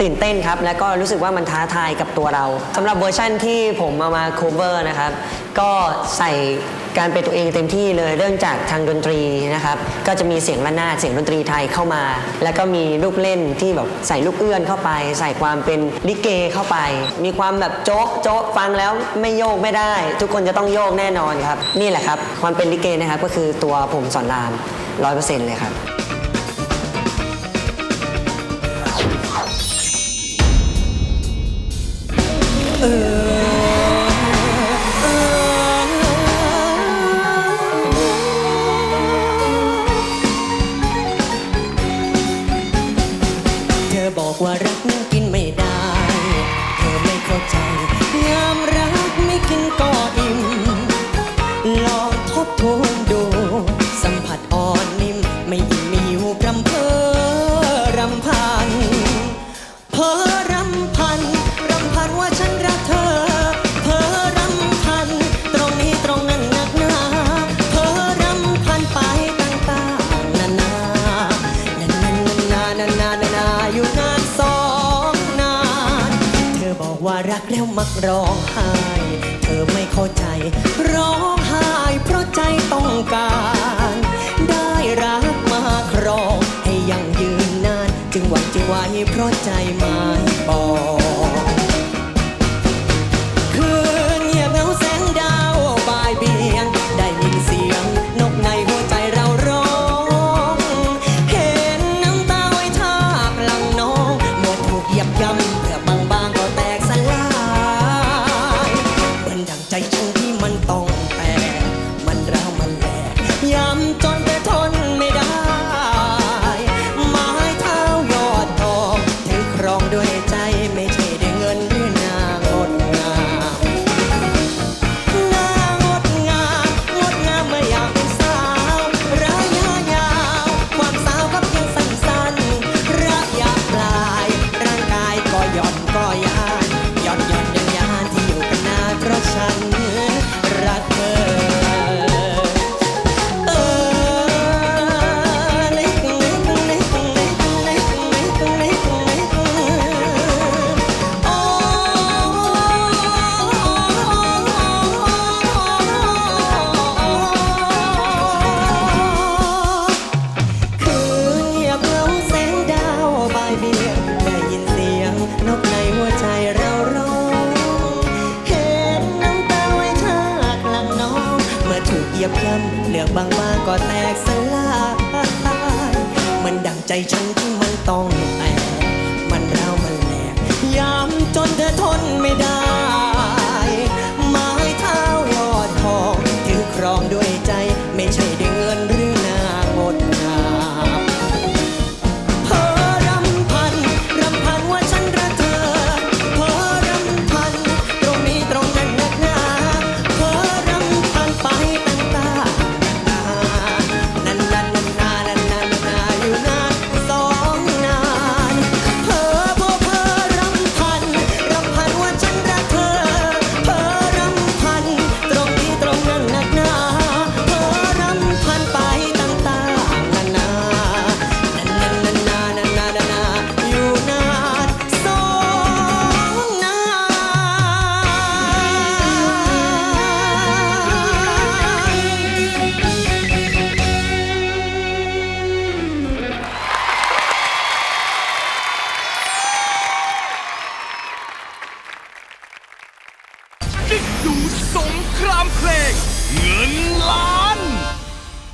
ตื่นเต้นครับ แล้วก็รู้สึกว่ามันท้าทายกับตัวเราสำหรับเวอร์ชั่นที่ผมเอามา cover นะครับ ก็ใส่การเป็นตัวเองเต็มที่เลยเรื่องจากทางดนตรีนะครับ ก็จะมีเสียงระนาดเสียงดนตรีไทยเข้ามา แล้วก็มีลูกเล่นที่แบบใส่ลูกเอื้อนเข้าไป ใส่ความเป็นลิเกเข้าไป มีความแบบโจ๊ะโจ๊ะฟังแล้วไม่โยกไม่ได้ ทุกคนจะต้องโยกแน่นอนครับ นี่แหละครับ ความเป็นลิเกนะครับก็คือตัวผมสอนรามร้อยเปอร์เซ็นต์เลยครับ บอกว่ารักกินไม่ได้ เธอไม่เข้าใจยามรักไม่กินก็อิ่มลองทบทวน ว่ารักแล้วมักร้องไห้ เธอไม่เข้าใจ ร้องไห้เพราะใจต้องการ ได้รักมาครองให้ยังยืนนาน จึงหวังจึงไว้เพราะใจไม่บอก เหยียบคลำเลือกบางๆก็แตกสลายมันดังใจฉันที่มันต้อง ดูสงครามเพลง เงิน